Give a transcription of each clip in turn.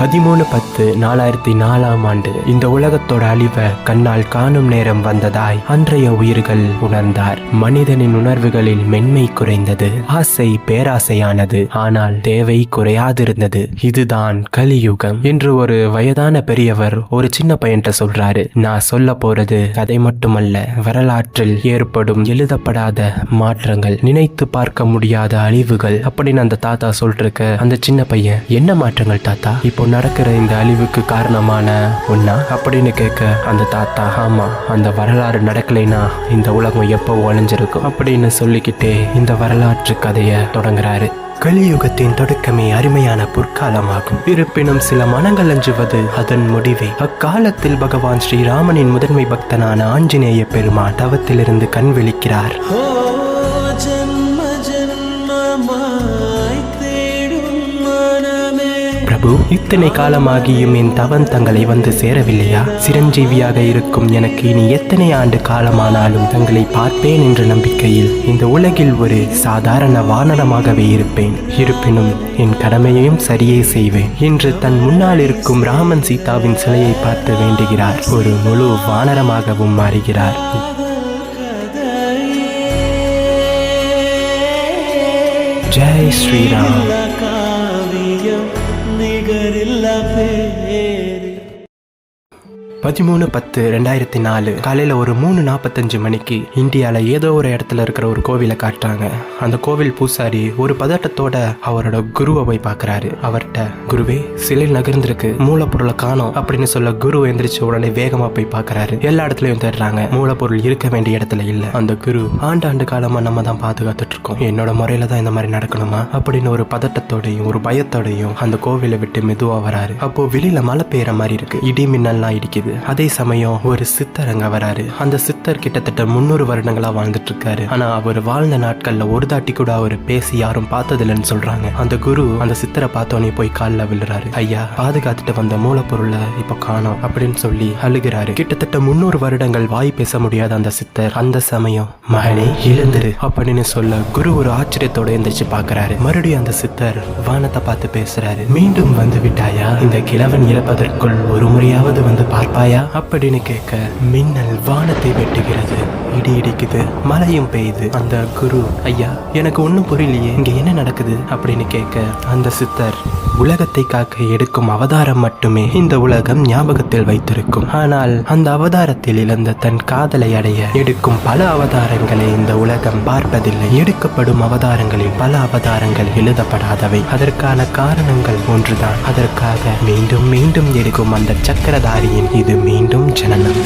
பதிமூணு பத்து நாலாயிரத்தி நாலாம் ஆண்டு இந்த உலகத்தோட அழிவை கண்ணால் காணும் நேரம் வந்ததாய் அன்றைய உயிர்கள் உணர்ந்தார். மனிதனின் உணர்வுகளில் மென்மை குறைந்தது ஆசை பேராசையானது ஆனால் தேவை குறையாதிருந்தது. இதுதான் கலியுகம் என்று ஒரு வயதான பெரியவர் ஒரு சின்ன பையன்ட்ட சொல்றாரு. நான் சொல்ல போறது கதை மட்டுமல்ல வரலாற்றில் ஏற்படும் எழுதப்படாத மாற்றங்கள் நினைத்து பார்க்க முடியாத அழிவுகள் அப்படின்னு அந்த தாத்தா சொல்லிருக்க அந்த சின்ன பையன் என்ன மாற்றங்கள் தாத்தா? இப்போ நடக்கிற இந்த அழிவுக்கு காரணமான ஒன்னா அப்படின்னு கேட்க அந்த தாத்தா ஆமா அந்த வரலாறு நடக்கலைன்னா இந்த உலகம் எப்போ ஒழிஞ்சிருக்கும்? அப்படின்னு சொல்லிக்கிட்டே இந்த வரலாற்று கதையை தொடங்குறாரு. கலியுகத்தின் தொடக்கமே அருமையான பொற்காலமாகும். இருப்பினும் சில மனங்கள் அஞ்சுவது அதன் முடிவே. அக்காலத்தில் பகவான் ஸ்ரீராமனின் முதன்மை பக்தனான ஆஞ்சநேய பெருமா தவத்திலிருந்து கண் விழிக்கிறார். பிரபு இத்தனை காலமாகியும் என் தவன் தங்களை வந்து சேரவில்லையா? சிரஞ்சீவியாக இருக்கும் எனக்கு இனி எத்தனை ஆண்டு காலமானாலும் தங்களை பார்ப்பேன் என்ற நம்பிக்கையில் இந்த உலகில் ஒரு சாதாரண வானரமாகவே இருப்பேன். இருப்பினும் என் கடமையையும் சரியே செய்வேன். என்று தன் முன்னால் இருக்கும் ராமன் சீதாவின் சிலையை பார்த்து வேண்டுகிறார். ஒரு முழு வானரமாகவும் மாறுகிறார். ஜெய் ஸ்ரீராம். பதிமூணு பத்து ரெண்டாயிரத்தி நாலு காலையில் ஒரு மூணு நாற்பத்தஞ்சு மணிக்கு இந்தியாவில் ஏதோ ஒரு இடத்துல இருக்கிற ஒரு கோவிலை காட்டுறாங்க. அந்த கோவில் பூசாரி ஒரு பதட்டத்தோட அவரோட குருவை போய் பார்க்குறாரு. அவர்கிட்ட குருவே சிலை நகர்ந்திருக்கு. மூலப்பொருளை காணோம் அப்படின்னு சொல்ல குரு எந்திரிச்ச உடனே வேகமாக போய் பார்க்குறாரு. எல்லா இடத்துலையும் தேடுறாங்க. மூலப்பொருள் இருக்க வேண்டிய இடத்துல இல்லை. அந்த குரு ஆண்டாண்டு காலமாக நம்ம தான் பாதுகாத்துட்டு இருக்கோம் என்னோட முறையில தான் இந்த மாதிரி நடக்கணுமா? அப்படின்னு ஒரு பதட்டத்தோடையும் ஒரு பயத்தோடையும் அந்த கோவிலை விட்டு மெதுவாக வராரு. அப்போ வெளியில மழை பெய்யற மாதிரி இருக்கு. இடி மின்னல்லாம் இடிக்குது. அதே சமயம் ஒரு சித்தர் அங்க வராரு. அந்த சித்தர் கிட்டத்தட்ட முன்னூறு வருடங்களா வாழ்ந்துட்டு இருக்காரு ஆனா அவர் வாழ்ந்த நாட்கள்ல ஒரு தாட்டி கூட அவர் பேசி யாரும் பார்த்ததில்லைன்னு சொல்றாங்க. அந்த குரு அந்த சித்தரை பார்த்தோன்னே போய் காலில் விழுறாரு. ஐயா பாதுகாத்துட்டு வந்த மூலப்பொருளை இப்போ காணோம் அப்படின்னு சொல்லி அழுகிறாரு. கிட்டத்தட்ட முன்னூறு வருடங்கள் வாய் பேச முடியாத அந்த சித்தர் அந்த சமயம் மகனே எழுந்துரு அப்படின்னு சொல்ல குரு ஒரு ஆச்சரியத்தோட எந்திரிச்சு பாக்குறாரு. மறுபடியும் அந்த சித்தர் வானத்தை பார்த்து பேசுறாரு. மீண்டும் வந்து விட்டாயா? இந்த கிழவன் இறப்பதற்குள் ஒரு முறையாவது வந்து பார்ப்பாய்? அப்படின்னு கேட்க மின்னல் வானத்தை வெட்டுகிறது. இடி இடிக்குது மழையும் பெய்யுது. அந்த குரு ஐயா எனக்கு ஒன்றும் புரியலையே இங்க என்ன நடக்குது? அப்படின்னு கேட்க அந்த சித்தர் உலகத்தை காக்க எடுக்கும் அவதாரம் மட்டுமே இந்த உலகம் ஞாபகத்தில் வைத்திருக்கும். ஆனால் அந்த அவதாரத்தில் இழந்த தன் காதலை அடைய எடுக்கும் பல அவதாரங்களை இந்த உலகம் பார்ப்பதில்லை. எடுக்கப்படும் அவதாரங்களில் பல அவதாரங்கள் எழுதப்படாதவை. அதற்கான காரணங்கள் ஒன்றுதான். அதற்காக மீண்டும் மீண்டும் எடுக்கும் அந்த சக்கரதாரியின் இது மீண்டும் ஜனனம்.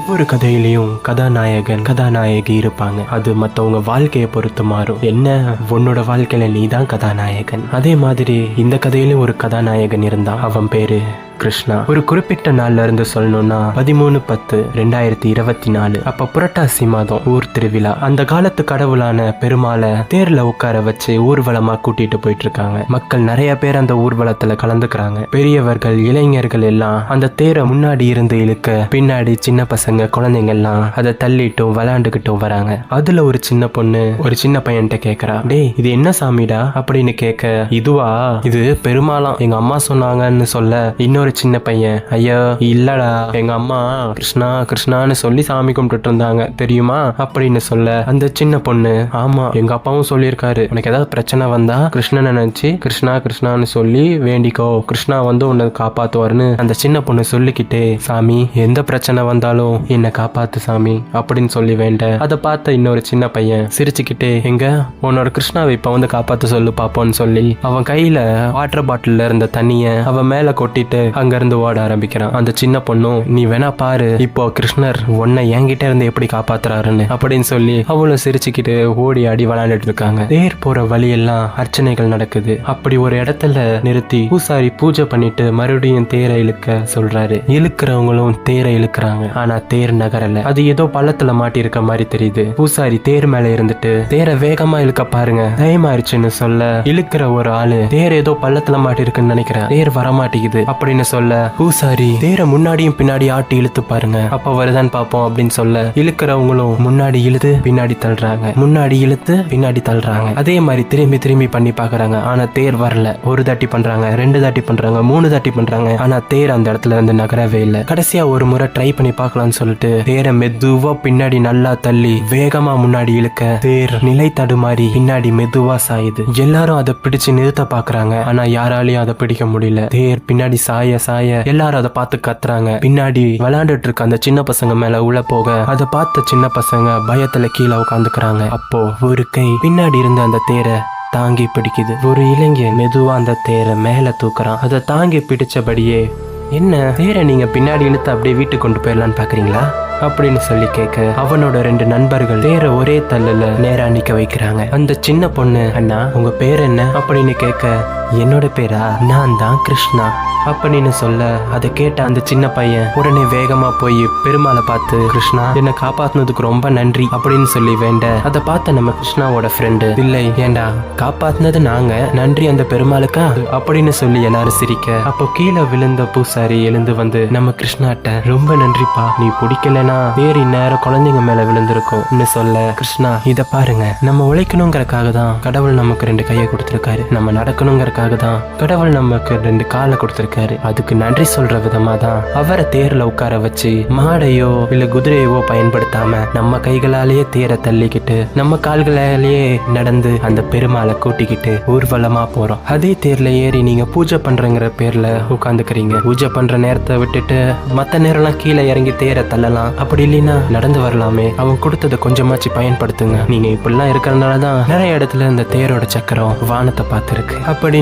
ஒவ்வொரு கதையிலையும் கதாநாயகன் கதாநாயகி இருப்பாங்க. அது மற்றவங்க வாழ்க்கையை பொறுத்து மாறும். என்ன? உன்னோட வாழ்க்கையில நீ தான் கதாநாயகன். அதே மாதிரி இந்த கதையிலும் ஒரு கதாநாயகன் இருந்தான். அவன் பேரு கிருஷ்ணா. ஒரு குறிப்பிட்ட நாள்ல இருந்து சொல்லணும்னா பதிமூணு பத்து ரெண்டாயிரத்தி இருபத்தி நாலு. அப்ப புரட்டாசி மாதம் ஊர் திருவிழா. அந்த காலத்து கடவுளான பெருமாளை தேர்ல உட்கார வச்சு ஊர்வலமா கூட்டிட்டு போயிட்டு இருக்காங்க மக்கள் நிறைய பேர் அந்த ஊர்வலத்துல கலந்துக்கிறாங்க. பெரியவர்கள் இளைஞர்கள் எல்லாம் அந்த தேரை முன்னாடி இருந்து இழுக்க பின்னாடி சின்ன பசங்க குழந்தைங்க எல்லாம் அதை தள்ளிட்டும் விளையாண்டுகிட்டும் வராங்க. அதுல ஒரு சின்ன பொண்ணு ஒரு சின்ன பையன்கிட்ட கேக்குறா. டேய் இது என்ன சாமிடா? அப்படின்னு கேட்க இதுவா? இது பெருமாளாம் எங்க அம்மா சொன்னாங்கன்னு சொல்ல இன்னொரு சின்ன பையன். ஐயா இல்லடா. எங்க அம்மா கிருஷ்ணா கிருஷ்ணான்னு சொல்லி சாமி கும்பிட்டுட்டு இருந்தாங்க. தெரியுமா? அப்படின்னு சொல்ல. அந்த சின்ன பொண்ணு. ஆமா எங்க அப்பாவும் சொல்லியிருக்காரு. உனக்கு ஏதாவது பிரச்சனை வந்தா கிருஷ்ணன் நினைச்சு கிருஷ்ணா கிருஷ்ணான்னு சொல்லி வேண்டிக்கோ. கிருஷ்ணா வந்து உன்னை காப்பாத்துவாருன்னு அந்த சின்ன பொண்ணு சொல்லிக்கிட்டே சாமி எந்த பிரச்சனை வந்தாலும் என்னை காப்பாத்து சாமி அப்படின்னு சொல்லி வேண்ட. அதை பார்த்த இன்னொரு சின்ன பையன் சிரிச்சுக்கிட்டே எங்க? உன்னோட கிருஷ்ணாவை இப்ப வந்து காப்பாத்து சொல்லு பாப்போன்னு சொல்லி. அவன் கையில வாட்டர் பாட்டில்ல இருந்த தண்ணிய அவன் மேல கொட்டிட்டு அங்க இருந்து ஓட ஆரம்பிக்கிறான். அந்த சின்ன பொண்ணும் நீ வேணா பாரு இப்போ கிருஷ்ணர் உன்னை என்கிட்ட இருந்து எப்படி காப்பாத்துறாருன்னு அப்படின்னு சொல்லி அவளும் சிரிச்சுக்கிட்டு ஓடி ஆடி விளையாண்டுட்டு இருக்காங்க. தேர் போற வழியெல்லாம் அர்ச்சனைகள் நடக்குது. அப்படி ஒரு இடத்துல நிறுத்தி பூசாரி பூஜை பண்ணிட்டு மறுபடியும் தேரை இழுக்க சொல்றாரு. இழுக்கிறவங்களும் தேரை இழுக்கிறாங்க. ஆனா தேர் நகரல. அது ஏதோ பள்ளத்துல மாட்டி இருக்க மாதிரி தெரியுது. பூசாரி தேர் மேல இருந்துட்டு தேரை வேகமா இழுக்க பாருங்க தயமாயிருச்சுன்னு சொல்ல இழுக்கிற ஒரு ஆளு தேர் ஏதோ பள்ளத்துல மாட்டி இருக்குன்னு நினைக்கிறேன். தேர் வரமாட்டேங்குது அப்படின்னு சொல்ல பூசாரி தேரை முன்னாடியும் பின்னாடி ஆட்டி இழுத்து பாருங்க. அப்ப வருதான்னு பாப்போம் அப்படின்னு சொல்ல இழுக்கிறவங்களும் முன்னாடி இழுத்து பின்னாடி தள்ளுறாங்க. முன்னாடி இழுத்து பின்னாடி தள்ளுறாங்க. அதே மாதிரி திரும்பி திரும்பி பண்ணி பாக்குறாங்க. ஆனா தேர் வரல. ஒரு தாட்டி பண்றாங்க ரெண்டு தாட்டி பண்றாங்க மூணு தாட்டி பண்றாங்க. ஆனா தேர் அந்த இடத்துல இருந்து நகரவே இல்லை. கடைசியா ஒரு முறை ட்ரை பண்ணி பார்க்கலாம்னு சொல்லிட்டு தேரை மெதுவா பின்னாடி நல்லா தள்ளி வேகமா முன்னாடி இழுக்க தேர் நிலை தடுமாறி பின்னாடி மெதுவா சாயுது. எல்லாரும் அதை பிடிச்சு நிறுத்த பாக்குறாங்க. ஆனா யாராலையும் அதை பிடிக்க முடியல. தேர் பின்னாடி சாய சாய எல்லாரும் அதை பார்த்து கத்துறாங்க. பின்னாடி விளையாண்டுட்டு இருக்க அந்த சின்ன பசங்க மேல உள்ள போக அதை பார்த்த சின்ன பசங்க பயத்துல கீழே உட்காந்துக்கிறாங்க அப்போ ஒரு கை பின்னாடி இருந்த அந்த தேரை தாங்கி பிடிக்குது. ஒரு இளைஞன் மெதுவா அந்த தேரை மேல தூக்குறான். அதை தாங்கி பிடிச்சபடியே என்ன தேரை நீங்க பின்னாடி இழுத்து அப்படியே வீட்டுக்கு கொண்டு போயிடலான்னு பாக்குறீங்களா? அப்படின்னு சொல்லி கேட்க அவனோட ரெண்டு நண்பர்கள் வேற ஒரே தள்ளுல நேரா நிக்க வைக்கிறாங்க. அந்த சின்ன பொண்ணு அண்ணா உங்க பேர் என்ன? அப்படின்னு கேட்க என்னோட பேரா? நான் தான் கிருஷ்ணா. அப்படின்னு சொல்ல அதை கேட்ட அந்த சின்ன பையன் உடனே வேகமா போய் பெருமாளை பார்த்து கிருஷ்ணா என்னை காப்பாத்துனதுக்கு ரொம்ப நன்றி அப்படின்னு சொல்லி வேண்ட அதை பார்த்த நம்ம கிருஷ்ணாவோட ஃப்ரெண்டு இல்லை ஏண்டா காப்பாத்துனது நாங்க நன்றி அந்த பெருமாளுக்கா? அப்படின்னு சொல்லி எல்லாரும் சிரிக்க அப்போ கீழே விழுந்த பூசாரி எழுந்து வந்து நம்ம கிருஷ்ணாட்ட ரொம்ப நன்றிப்பா நீ பிடிக்கலனா வேறு நேரம் குழந்தைங்க மேல விழுந்திருக்கும்னு சொல்ல கிருஷ்ணா இத பாருங்க நம்ம உழைக்கணுங்கிறக்காக தான் கடவுள் நமக்கு ரெண்டு கையை கொடுத்திருக்காரு. நம்ம நடக்கணுங்கிறக்காக தான் கடவுள் நமக்கு ரெண்டு காலை கொடுத்திருக்காரு. அதுக்கு நன்றி சொல்ற விதமா தான் அவரை தேர்ல உட்கார வச்சு மாடையோ இல்ல குதிரையோ பயன்படுத்தாம நம்ம கைகளாலேயே தேரை தள்ளிக்கிட்டு நம்ம கால்களாலேயே நடந்து அந்த பெருமாளை கூட்டிக்கிட்டு ஊர்வலமா போறோம். அதே தேர்ல ஏறி நீங்க பூஜை பண்றங்கிற பேர்ல உட்காந்துக்கிறீங்க. பூஜை பண்ற நேரத்தை விட்டுட்டு மத்த நேரம்லாம் கீழே இறங்கி தேரை தள்ளலாம். அப்படி இல்லைன்னா நடந்து வரலாமே. அவன் கொடுத்ததை கொஞ்சமாச்சு பயன்படுத்துங்க. நீங்க இப்படிலாம் இருக்கிறதுனால தான் நிறைய இடத்துல இந்த தேரோட சக்கரம் வானத்தை பார்த்துருக்கு.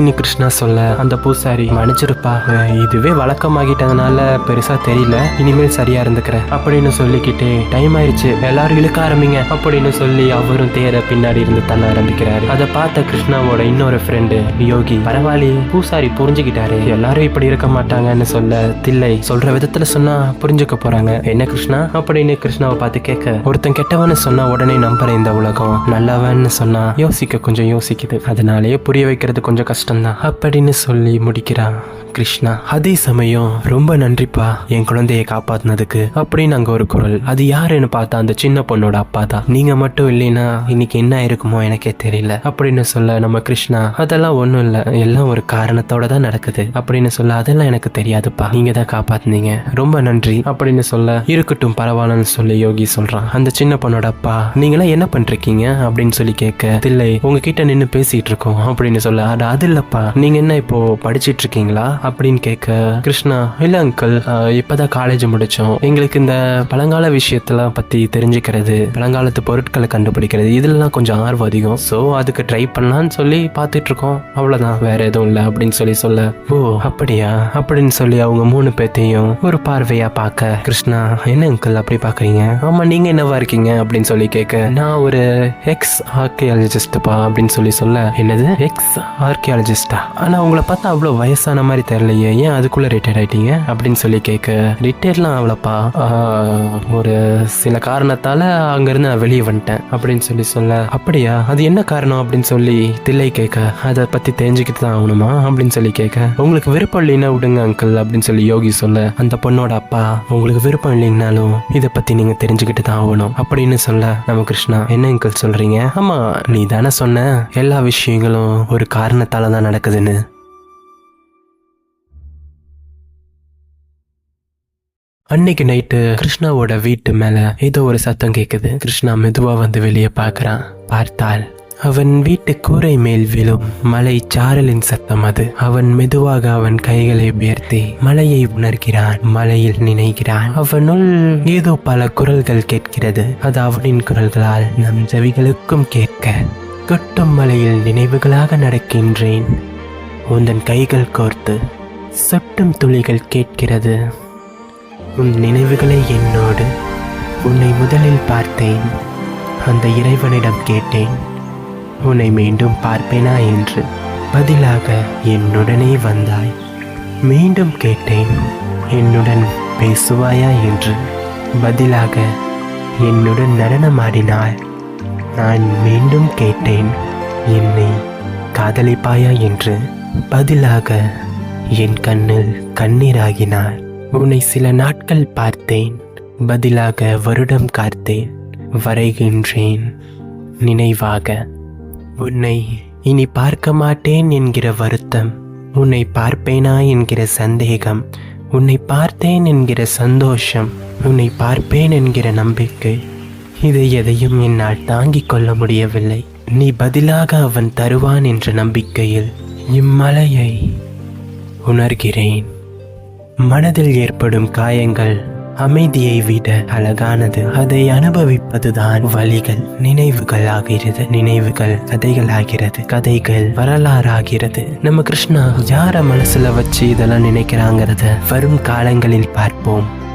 அப்படின்னு கிருஷ்ணா சொல்ல அந்த பூசாரி மன்னிச்சிருப்பா. இதுவே வழக்கமாகிட்டதுனால பெருசா தெரியல. இனிமேல் சரியா இருந்துக்கிறேன். அப்படின்னு சொல்லிக்கிட்டே டைம் ஆயிடுச்சு. எல்லாரும் இழுக்க ஆரம்பிங்க. அப்படின்னு சொல்லி அவரும் தேர பின்னாடி இருந்து தள்ள ஆரம்பிக்கிறாரு. அதை பார்த்த கிருஷ்ணாவோட இன்னொரு ஃப்ரெண்டு யோகி பரவாயில்லையே. பூசாரி புரிஞ்சுக்கிட்டாரு. எல்லாரும் இப்படி இருக்க மாட்டாங்கன்னு சொல்ல தில்லை சொல்ற விதத்துல சொன்னா புரிஞ்சுக்க போறாங்க. என்ன கிருஷ்ணா? அப்படின்னு கிருஷ்ணாவை பார்த்து கேட்க ஒருத்தன் கெட்டவன்னு சொன்னா உடனே நம்புற இந்த உலகம். நல்லவன்னு சொன்னா யோசிக்க கொஞ்சம் யோசிக்குது. அதனாலேயே புரிய வைக்கிறது கொஞ்சம் கஷ்டம் கஷ்டம்தான் அப்படின்னு சொல்லி முடிக்கிறான் கிருஷ்ணா. அதே சமயம் ரொம்ப நன்றிப்பா என் குழந்தையை காப்பாத்தினதுக்கு. அப்படின்னு அங்க ஒரு குரல். அது யாருன்னு பார்த்தா அந்த சின்ன பொண்ணோட அப்பா தான். நீங்க மட்டும் இல்லைன்னா இன்னைக்கு என்ன இருக்குமோ எனக்கே தெரியல அப்படின்னு சொல்ல நம்ம கிருஷ்ணா அதெல்லாம் ஒன்றும் இல்லை. எல்லாம் ஒரு காரணத்தோட தான் நடக்குது. அப்படின்னு சொல்ல அதெல்லாம் எனக்கு தெரியாதுப்பா. நீங்க தான் காப்பாத்துனீங்க. ரொம்ப நன்றி. அப்படின்னு சொல்ல இருக்கட்டும் பரவாயில்லன்னு சொல்லி யோகி சொல்றான். அந்த சின்ன பொண்ணோட அப்பா நீங்களாம் என்ன பண்றீங்க? அப்படின்னு சொல்லி கேட்க இல்லை உங்ககிட்ட நின்று பேசிட்டு இருக்கோம். அப்படின்னு சொல்ல அது அது அப்பா நீங்க என்ன இப்போ படிச்சிட்டு இருக்கீங்களா அப்படின்னு கேட்க கிருஷ்ணா இல்ல அங்கிள் இப்பதான் காலேஜ் முடிச்சோம். எங்களுக்கு இந்த பழங்கால விஷயத்தெல்லாம் பத்தி தெரிஞ்சுக்கிறது பழங்காலத்து பொருட்களை கண்டுபிடிக்கிறது இதுலலாம் கொஞ்சம் ஆர்வம் அதிகம். ஸோ அதுக்கு ட்ரை பண்ணலான்னு சொல்லி பார்த்துட்டு இருக்கோம் அவ்வளவுதான். வேற எதுவும் இல்லை அப்படின்னு சொல்லி சொல்ல ஓ அப்படியா? அப்படின்னு சொல்லி அவங்க மூணு பேர்த்தையும் ஒரு பார்வையா பார்க்க கிருஷ்ணா என்ன அங்கிள் அப்படி பாக்குறீங்க? ஆமா நீங்க என்னவா இருக்கீங்க? அப்படின்னு சொல்லி கேட்க நான் ஒரு எக்ஸ் ஆர்கியாலஜிஸ்ட்பா அப்படின்னு சொல்லி சொல்ல என்னது? எக்ஸ் ஆர்கியாலஜிஸ்ட் ஆனால் உங்களை பார்த்தா அவ்வளோ வயசான மாதிரி தெரியலையே. ஏன் அதுக்குள்ளே ரிட்டையர்ட் ஆகிட்டீங்க அப்படின்னு சொல்லி கேட்க ரிட்டையர்லாம் ஆகலப்பா. ஒரு சில காரணத்தால் அங்கேருந்து நான் வெளியே வந்துட்டேன் அப்படின்னு சொல்லி சொல்ல அப்படியா? அது என்ன காரணம்? அப்படின்னு சொல்லி தில்லை கேட்க அதை பற்றி தெரிஞ்சுக்கிட்டு தான் ஆகணுமா? அப்படின்னு சொல்லி கேட்க உங்களுக்கு விருப்பம் இல்லைன்னா விடுங்க அங்கிள் அப்படின்னு சொல்லி யோகி சொல்ல அந்த பொண்ணோட அப்பா உங்களுக்கு விருப்பம் இல்லைங்கனாலும் இதை பற்றி நீங்கள் தெரிஞ்சுக்கிட்டு தான் ஆகணும் அப்படின்னு சொல்ல நம்ம கிருஷ்ணா என்ன அங்கிள் சொல்கிறீங்க ஆமாம் நீ தானே சொன்ன. எல்லா விஷயங்களும் ஒரு காரணத்தால் தான் தான் நடக்குதுன்னு. அன்னைக்கு நைட்டு கிருஷ்ணாவோட வீட்டு மேல ஏதோ ஒரு சத்தம் கேக்குது. கிருஷ்ணா மெதுவா வந்து வெளியே பாக்குறான். பார்த்தால் அவன் வீட்டு கூரை மேல் விழும் மலை சாரலின் சத்தம் அது. அவன் மெதுவாக அவன் கைகளை உயர்த்தி மலையை உணர்கிறான். மலையில் நினைக்கிறான். அவனுள் ஏதோ பல குரல்கள் கேட்கிறது. அது அவனின் குரல்களால் நம் செவிகளுக்கும் கேட்க கட்டும் மலையில் நினைவுகளாக நடக்கின்றேன். உந்தன் கைகள் கோர்த்து சொட்டும் துளிகள் கேட்கிறது. உன் நினைவுகளை என்னோடு உன்னை முதலில் பார்த்தேன். அந்த இறைவனிடம் கேட்டேன். உன்னை மீண்டும் பார்ப்பேனா என்று பதிலாக என்னுடனே வந்தாய். மீண்டும் கேட்டேன். என்னுடன் பேசுவாயா என்று பதிலாக என்னுடன் நடனமாடினாள். நான் மீண்டும் கேட்டேன். என்னை காதலிப்பாயா என்று பதிலாக என் கண்ணில் கண்ணீராகினார். உன்னை சில நாட்கள் பார்த்தேன். பதிலாக வருடம் காத்தேன். வரைகின்றேன். நினைவாக உன்னை இனி பார்க்க மாட்டேன் என்கிற வருத்தம் உன்னை பார்ப்பேனா என்கிற சந்தேகம் உன்னை பார்த்தேன் என்கிற சந்தோஷம் உன்னை பார்ப்பேன் என்கிற நம்பிக்கை. இதை எதையும் என்னால் தாங்கிக் கொள்ள முடியவில்லை. நீ பதிலாக அவன் தருவான் என்ற நம்பிக்கையில் இம்மலையை உணர்கிறேன். மனதில் ஏற்படும் காயங்கள் அமைதியை விட அழகானது. அதை அனுபவிப்பதுதான் வழிகள். நினைவுகள் ஆகிறது நினைவுகள் கதைகள் ஆகிறது கதைகள் வரலாறாகிறது. நம்ம கிருஷ்ணா யார மனசுல வச்சு இதெல்லாம் நினைக்கிறாங்கிறத வரும் காலங்களில் பார்ப்போம்.